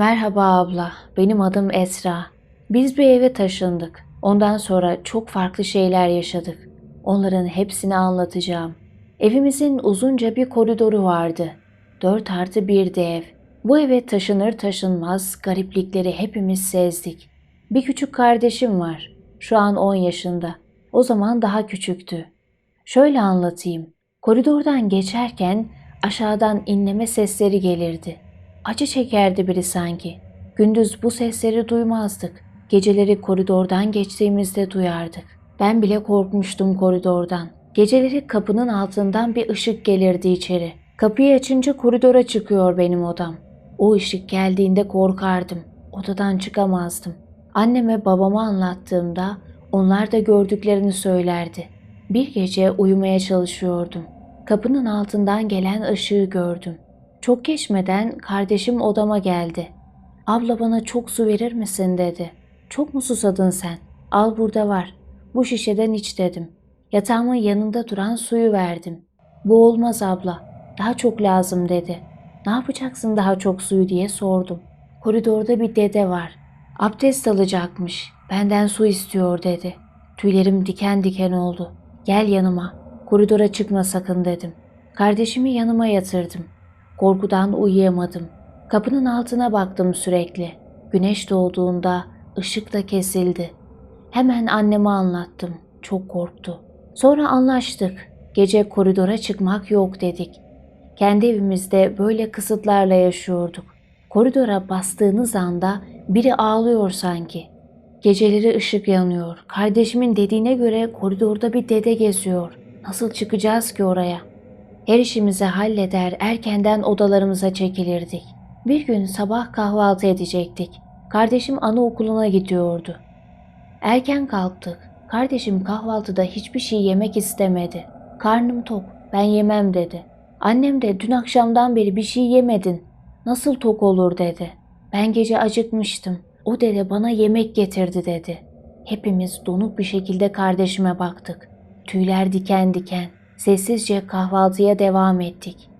Merhaba abla, benim adım Esra. Biz bir eve taşındık. Ondan sonra çok farklı şeyler yaşadık. Onların hepsini anlatacağım. Evimizin uzunca bir koridoru vardı. 4 artı bir de ev. Bu eve taşınır taşınmaz gariplikleri hepimiz sezdik. Bir küçük kardeşim var. Şu an 10 yaşında. O zaman daha küçüktü. Şöyle anlatayım. Koridordan geçerken aşağıdan inleme sesleri gelirdi. Acı çekerdi biri sanki. Gündüz bu sesleri duymazdık. Geceleri koridordan geçtiğimizde duyardık. Ben bile korkmuştum koridordan. Geceleri kapının altından bir ışık gelirdi içeri. Kapıyı açınca koridora çıkıyor benim odam. O ışık geldiğinde korkardım. Odadan çıkamazdım. Anneme babama anlattığımda onlar da gördüklerini söylerdi. Bir gece uyumaya çalışıyordum. Kapının altından gelen ışığı gördüm. Çok geçmeden kardeşim odama geldi. Abla bana çok su verir misin dedi. Çok mu susadın sen? Al burada var. Bu şişeden iç dedim. Yatağımın yanında duran suyu verdim. Bu olmaz abla. Daha çok lazım dedi. Ne yapacaksın daha çok suyu diye sordum. Koridorda bir dede var. Abdest alacakmış. Benden su istiyor dedi. Tüylerim diken diken oldu. Gel yanıma. Koridora çıkma sakın dedim. Kardeşimi yanıma yatırdım. Korkudan uyuyamadım. Kapının altına baktım sürekli. Güneş doğduğunda ışık da kesildi. Hemen anneme anlattım. Çok korktu. Sonra anlaştık. Gece koridora çıkmak yok dedik. Kendi evimizde böyle kısıtlarla yaşıyorduk. Koridora bastığınız anda biri ağlıyor sanki. Geceleri ışık yanıyor. Kardeşimin dediğine göre koridorda bir dede geziyor. Nasıl çıkacağız ki oraya? Her işimizi halleder, erkenden odalarımıza çekilirdik. Bir gün sabah kahvaltı edecektik. Kardeşim anaokuluna gidiyordu. Erken kalktık. Kardeşim kahvaltıda hiçbir şey yemek istemedi. Karnım tok, ben yemem dedi. Annem de dün akşamdan beri bir şey yemedin. Nasıl tok olur dedi. Ben gece acıkmıştım. O dede bana yemek getirdi dedi. Hepimiz donuk bir şekilde kardeşime baktık. Tüyler diken diken. Sessizce kahvaltıya devam ettik.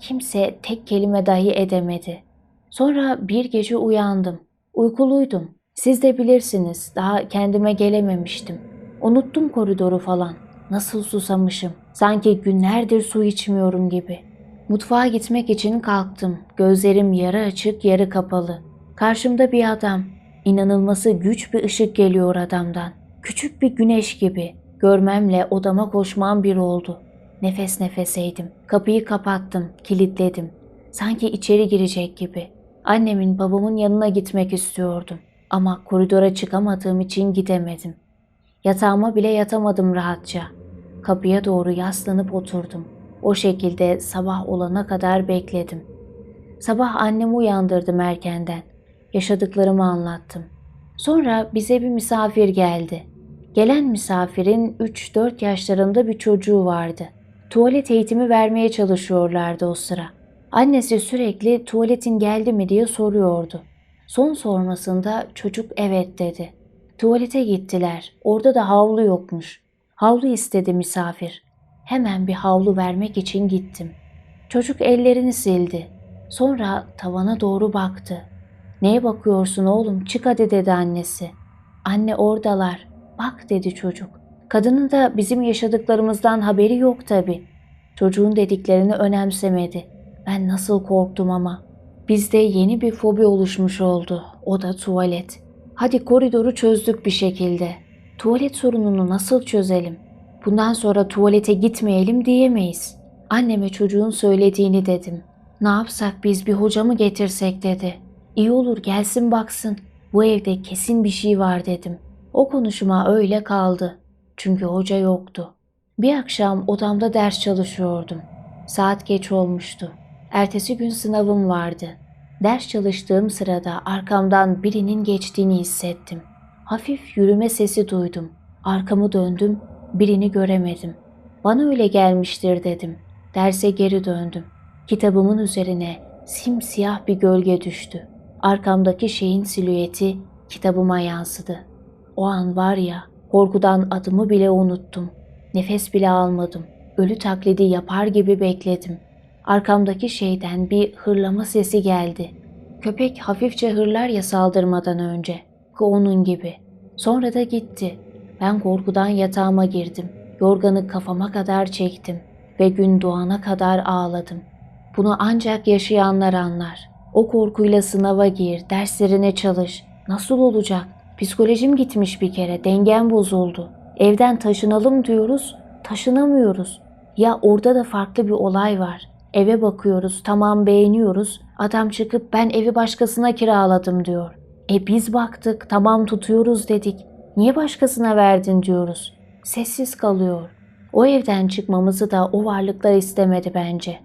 Kimse tek kelime dahi edemedi. Sonra bir gece uyandım. Uykuluydum. Siz de bilirsiniz daha kendime gelememiştim. Unuttum koridoru falan. Nasıl susamışım. Sanki günlerdir su içmiyorum gibi. Mutfağa gitmek için kalktım. Gözlerim yarı açık yarı kapalı. Karşımda bir adam. İnanılması güç bir ışık geliyor adamdan. Küçük bir güneş gibi. Görmemle odama koşmam bir oldu. Nefes nefeseydim. Kapıyı kapattım, kilitledim. Sanki içeri girecek gibi. Annemin babamın yanına gitmek istiyordum. Ama koridora çıkamadığım için gidemedim. Yatağıma bile yatamadım rahatça. Kapıya doğru yaslanıp oturdum. O şekilde sabah olana kadar bekledim. Sabah annemi uyandırdım erkenden. Yaşadıklarımı anlattım. Sonra bize bir misafir geldi. Gelen misafirin 3-4 yaşlarında bir çocuğu vardı. Tuvalet eğitimi vermeye çalışıyorlardı o sıra. Annesi sürekli tuvaletin geldi mi diye soruyordu. Son sormasında çocuk evet dedi. Tuvalete gittiler. Orada da havlu yokmuş. Havlu istedi misafir. Hemen bir havlu vermek için gittim. Çocuk ellerini sildi. Sonra tavana doğru baktı. Neye bakıyorsun oğlum? Çık hadi dedi annesi. Anne oradalar. Bak dedi çocuk. Kadının da bizim yaşadıklarımızdan haberi yok tabi. Çocuğun dediklerini önemsemedi. Ben nasıl korktum ama. Bizde yeni bir fobi oluşmuş oldu. O da tuvalet. Hadi koridoru çözdük bir şekilde. Tuvalet sorununu nasıl çözelim? Bundan sonra tuvalete gitmeyelim diyemeyiz. Anneme çocuğun söylediğini dedim. Ne yapsak biz bir hoca mı getirsek dedi. İyi olur gelsin baksın. Bu evde kesin bir şey var dedim. O konuşma öyle kaldı. Çünkü hoca yoktu. Bir akşam odamda ders çalışıyordum. Saat geç olmuştu. Ertesi gün sınavım vardı. Ders çalıştığım sırada arkamdan birinin geçtiğini hissettim. Hafif yürüme sesi duydum. Arkamı döndüm, birini göremedim. Bana öyle gelmiştir dedim. Derse geri döndüm. Kitabımın üzerine simsiyah bir gölge düştü. Arkamdaki şeyin silüeti kitabıma yansıdı. O an var ya, korkudan adımı bile unuttum. Nefes bile almadım. Ölü taklidi yapar gibi bekledim. Arkamdaki şeyden bir hırlama sesi geldi. Köpek hafifçe hırlar ya saldırmadan önce. Ki onun gibi. Sonra da gitti. Ben korkudan yatağıma girdim. Yorganı kafama kadar çektim ve gün doğana kadar ağladım. Bunu ancak yaşayanlar anlar. O korkuyla sınava gir, derslerine çalış. Nasıl olacak? Psikolojim gitmiş bir kere, dengem bozuldu. Evden taşınalım diyoruz, taşınamıyoruz. Ya orada da farklı bir olay var. Eve bakıyoruz, tamam beğeniyoruz. Adam çıkıp ben evi başkasına kiraladım diyor. E biz baktık, tamam tutuyoruz dedik. Niye başkasına verdin diyoruz. Sessiz kalıyor. O evden çıkmamızı da o varlıklar istemedi bence.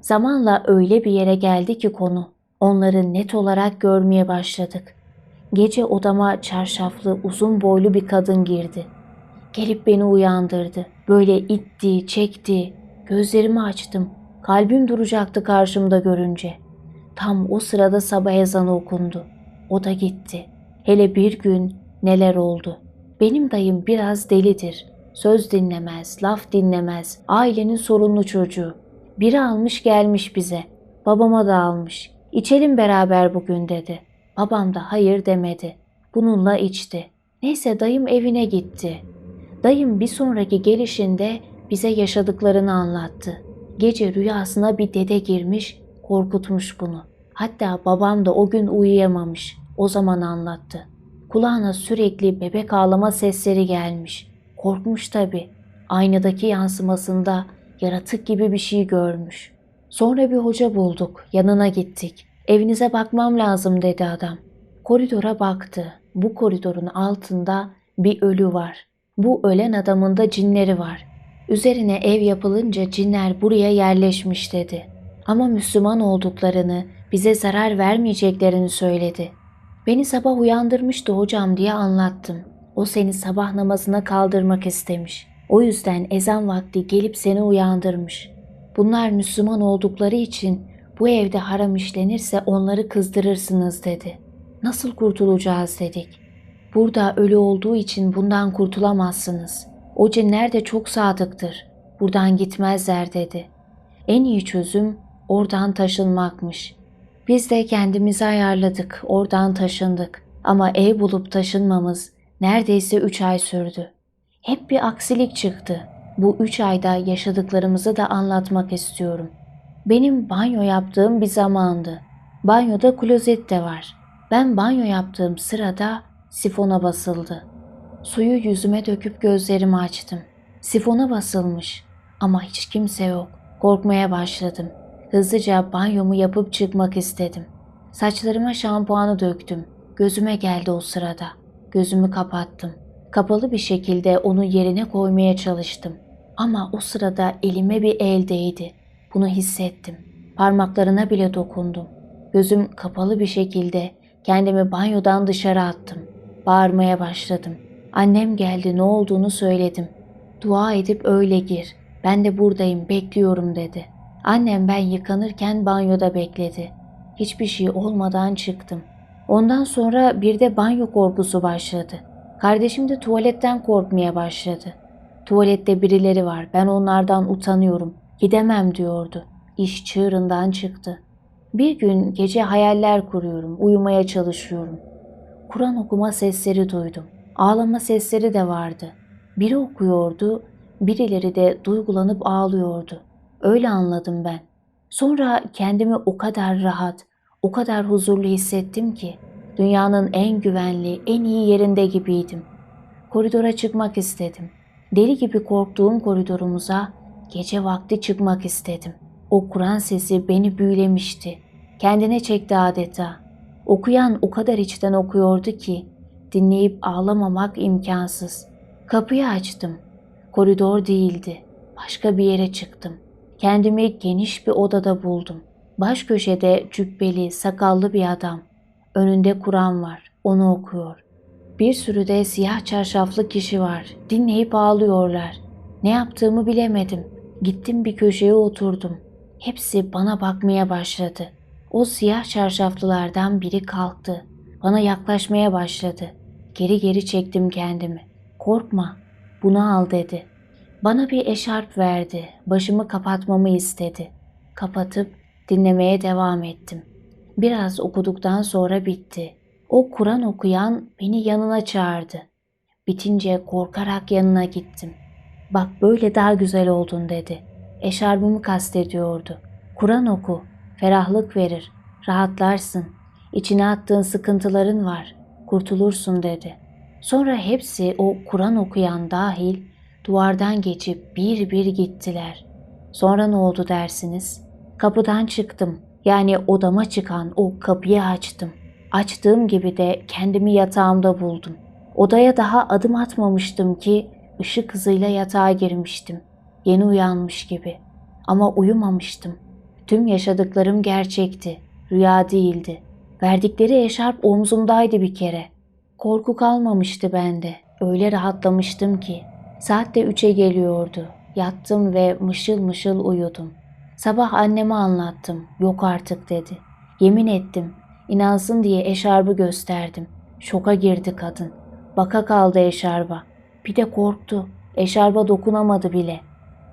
Zamanla öyle bir yere geldi ki konu. Onları net olarak görmeye başladık. Gece odama çarşaflı, uzun boylu bir kadın girdi. Gelip beni uyandırdı. Böyle itti, çekti. Gözlerimi açtım. Kalbim duracaktı karşımda görünce. Tam o sırada sabah ezanı okundu. O da gitti. Hele bir gün neler oldu. Benim dayım biraz delidir. Söz dinlemez, laf dinlemez. Ailenin sorunlu çocuğu. Biri almış gelmiş bize. Babama da almış. İçelim beraber bugün dedi. Babam da hayır demedi. Bununla içti. Neyse dayım evine gitti. Dayım bir sonraki gelişinde bize yaşadıklarını anlattı. Gece rüyasına bir dede girmiş, korkutmuş bunu. Hatta babam da o gün uyuyamamış. O zaman anlattı. Kulağına sürekli bebek ağlama sesleri gelmiş. Korkmuş tabii. Aynadaki yansımasında yaratık gibi bir şey görmüş. Sonra bir hoca bulduk. Yanına gittik. Evinize bakmam lazım dedi adam. Koridora baktı. Bu koridorun altında bir ölü var. Bu ölen adamın da cinleri var. Üzerine ev yapılınca cinler buraya yerleşmiş dedi. Ama Müslüman olduklarını, bize zarar vermeyeceklerini söyledi. Beni sabah uyandırmıştı hocam diye anlattım. O seni sabah namazına kaldırmak istemiş. O yüzden ezan vakti gelip seni uyandırmış. Bunlar Müslüman oldukları için bu evde haram işlenirse onları kızdırırsınız dedi. Nasıl kurtulacağız dedik. Burada ölü olduğu için bundan kurtulamazsınız. O cinler de çok sadıktır. Buradan gitmezler dedi. En iyi çözüm oradan taşınmakmış. Biz de kendimizi ayarladık, oradan taşındık. Ama ev bulup taşınmamız neredeyse üç ay sürdü. Hep bir aksilik çıktı. Bu üç ayda yaşadıklarımızı da anlatmak istiyorum. Benim banyo yaptığım bir zamandı. Banyoda klozet de var. Ben banyo yaptığım sırada sifona basıldı. Suyu yüzüme döküp gözlerimi açtım. Sifona basılmış ama hiç kimse yok. Korkmaya başladım. Hızlıca banyomu yapıp çıkmak istedim. Saçlarıma şampuanı döktüm. Gözüme geldi o sırada. Gözümü kapattım. Kapalı bir şekilde onu yerine koymaya çalıştım. Ama o sırada elime bir el değdi. Bunu hissettim. Parmaklarına bile dokundum. Gözüm kapalı bir şekilde kendimi banyodan dışarı attım. Bağırmaya başladım. Annem geldi ne olduğunu söyledim. Dua edip öyle gir. Ben de buradayım bekliyorum dedi. Annem ben yıkanırken banyoda bekledi. Hiçbir şey olmadan çıktım. Ondan sonra bir de banyo korkusu başladı. Kardeşim de tuvaletten korkmaya başladı. Tuvalette birileri var. Ben onlardan utanıyorum. Gidemem diyordu. İş çığırından çıktı. Bir gün gece hayaller kuruyorum. Uyumaya çalışıyorum. Kur'an okuma sesleri duydum. Ağlama sesleri de vardı. Biri okuyordu, birileri de duygulanıp ağlıyordu. Öyle anladım ben. Sonra kendimi o kadar rahat, o kadar huzurlu hissettim ki dünyanın en güvenli, en iyi yerinde gibiydim. Koridora çıkmak istedim. Deli gibi korktuğum koridorumuza gece vakti çıkmak istedim. O Kur'an sesi beni büyülemişti. Kendine çekti adeta. Okuyan o kadar içten okuyordu ki dinleyip ağlamamak imkansız. Kapıyı açtım. Koridor değildi. Başka bir yere çıktım. Kendimi geniş bir odada buldum. Baş köşede cübbeli, sakallı bir adam. Önünde Kur'an var. Onu okuyor. Bir sürü de siyah çarşaflı kişi var. Dinleyip ağlıyorlar. Ne yaptığımı bilemedim. Gittim bir köşeye oturdum. Hepsi bana bakmaya başladı. O siyah çarşaflılardan biri kalktı. Bana yaklaşmaya başladı. Geri geri çektim kendimi. Korkma, bunu al dedi. Bana bir eşarp verdi. Başımı kapatmamı istedi. Kapatıp dinlemeye devam ettim. Biraz okuduktan sonra bitti. O Kur'an okuyan beni yanına çağırdı. Bitince korkarak yanına gittim. Bak böyle daha güzel oldun dedi. Eşarbımı kastediyordu. Kur'an oku, ferahlık verir, rahatlarsın. İçine attığın sıkıntıların var, kurtulursun dedi. Sonra hepsi o Kur'an okuyan dahil duvardan geçip bir bir gittiler. Sonra ne oldu dersiniz? Kapıdan çıktım. Yani odama çıkan o kapıyı açtım. Açtığım gibi de kendimi yatağımda buldum. Odaya daha adım atmamıştım ki ışık hızıyla yatağa girmiştim. Yeni uyanmış gibi. Ama uyumamıştım. Tüm yaşadıklarım gerçekti. Rüya değildi. Verdikleri eşarp omzumdaydı bir kere. Korku kalmamıştı bende. Öyle rahatlamıştım ki. Saat de üçe geliyordu. Yattım ve mışıl mışıl uyudum. Sabah anneme anlattım. Yok artık dedi. Yemin ettim. İnansın diye eşarbı gösterdim. Şoka girdi kadın. Baka kaldı eşarba. Bir de korktu. Eşarba dokunamadı bile.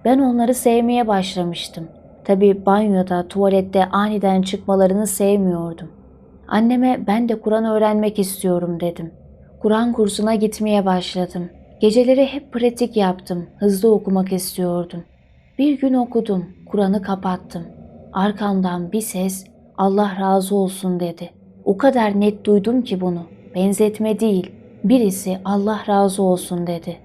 Ben onları sevmeye başlamıştım. Tabi banyoda, tuvalette aniden çıkmalarını sevmiyordum. Anneme ben de Kur'an öğrenmek istiyorum dedim. Kur'an kursuna gitmeye başladım. Geceleri hep pratik yaptım. Hızlı okumak istiyordum. Bir gün okudum. Kur'an'ı kapattım. Arkamdan bir ses Allah razı olsun dedi. O kadar net duydum ki bunu. Benzetme değil. Birisi Allah razı olsun dedi.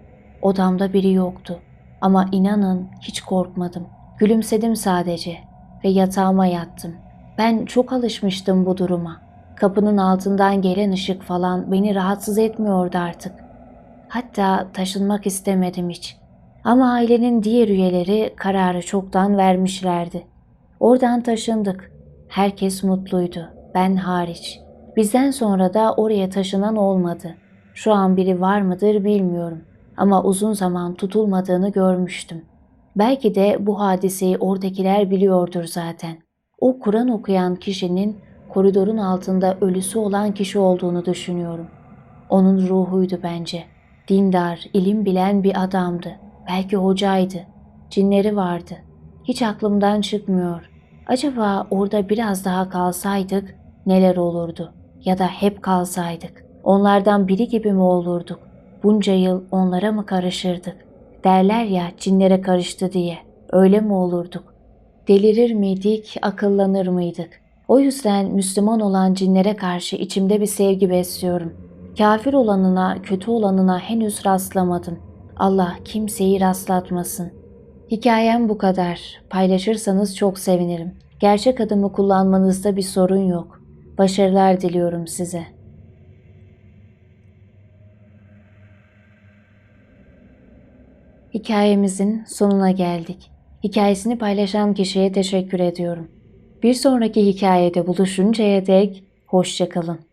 Odamda biri yoktu. Ama inanın hiç korkmadım. Gülümsedim sadece ve yatağıma yattım. Ben çok alışmıştım bu duruma. Kapının altından gelen ışık falan beni rahatsız etmiyordu artık. Hatta taşınmak istemedim hiç. Ama ailenin diğer üyeleri kararı çoktan vermişlerdi. Oradan taşındık. Herkes mutluydu. Ben hariç. Bizden sonra da oraya taşınan olmadı. Şu an biri var mıdır bilmiyorum. Ama uzun zaman tutulmadığını görmüştüm. Belki de bu hadiseyi oradakiler biliyordur zaten. O Kur'an okuyan kişinin koridorun altında ölüsü olan kişi olduğunu düşünüyorum. Onun ruhuydu bence. Dindar, ilim bilen bir adamdı. Belki hocaydı. Cinleri vardı. Hiç aklımdan çıkmıyor. Acaba orada biraz daha kalsaydık neler olurdu? Ya da hep kalsaydık. Onlardan biri gibi mi olurduk? Bunca yıl onlara mı karışırdık? Derler ya cinlere karıştı diye. Öyle mi olurduk? Delirir miydik, akıllanır mıydık? O yüzden Müslüman olan cinlere karşı içimde bir sevgi besliyorum. Kafir olanına, kötü olanına henüz rastlamadım. Allah kimseyi rastlatmasın. Hikayem bu kadar. Paylaşırsanız çok sevinirim. Gerçek adımı kullanmanızda bir sorun yok. Başarılar diliyorum size. Hikayemizin sonuna geldik. Hikayesini paylaşan kişiye teşekkür ediyorum. Bir sonraki hikayede buluşuncaya dek hoşçakalın.